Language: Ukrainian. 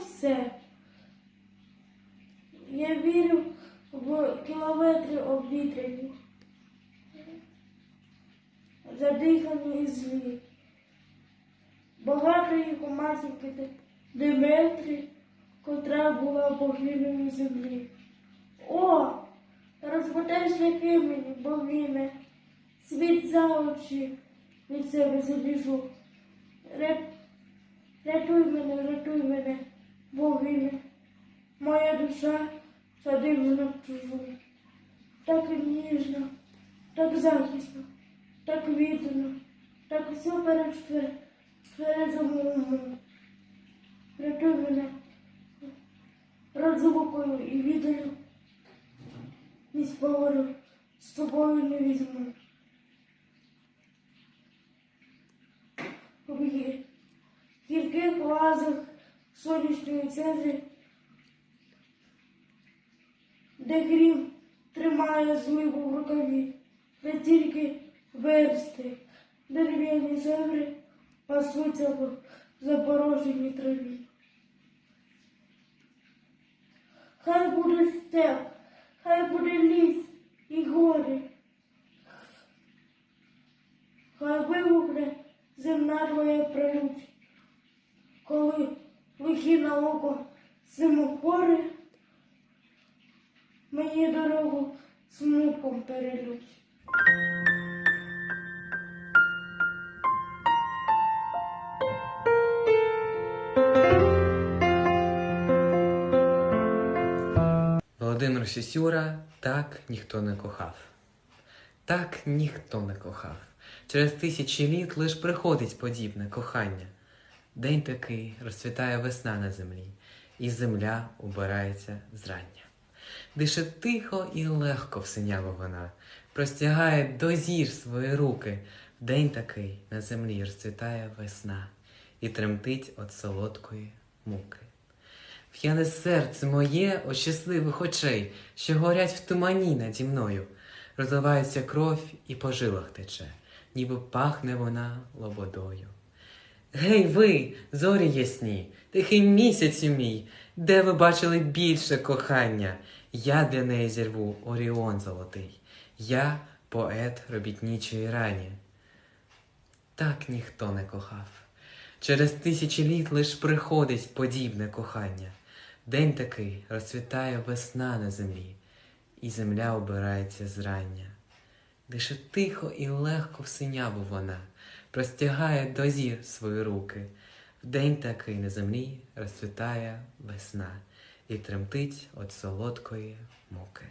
все. Я вірю в кілометри обвітряні, задихані і злі. Багато їх у матінки Де- Деметрі, котра була богинею землі. О, розмотай шляхи мені, богине, світ за очі від себе забіжу. Ря- Рятуй мене, рятуй мене, богине, моя душа задивлена в чужу. Так ніжно, так захисно, так віддано, так твер- тверезому уму. Рятуй мене розлукою і віддаю, ні з з тобою не візьму. В гірких лазах сонячної центри, де грім тримає зливу в рукаві, де тільки версти, дерев'яні землі пасуться в запороженій траві. Хай буде степ, хай буде ліс і гори. Хай вибухне земна твоя пролють, лихі на око зимохори, мені дорогу смутком перелють. Володимир Сюсюра так ніхто не кохав. Так ніхто не кохав. Через тисячі літ лиш приходить подібне кохання. День такий розцвітає весна на землі, і земля убирається зрання. Дише тихо і легко в синяву вона, простягає до зір свої руки. День такий на землі розцвітає весна і тремтить від солодкої муки. В'яне серце моє от щасливих очей, що горять в тумані наді мною, розливається кров і по жилах тече, ніби пахне вона лободою. Гей ви, зорі ясні, тихий місяцю мій, де ви бачили більше кохання? Я для неї зірву Оріон золотий, я поет робітничої рані. Так ніхто не кохав. Через тисячі літ лиш приходить подібне кохання. День такий розцвітає весна на землі, і земля обирається зрання. Дише тихо і легко в синяву вона, простягає до зір свої руки. В день такий на землі розцвітає весна і тремтить від солодкої муки.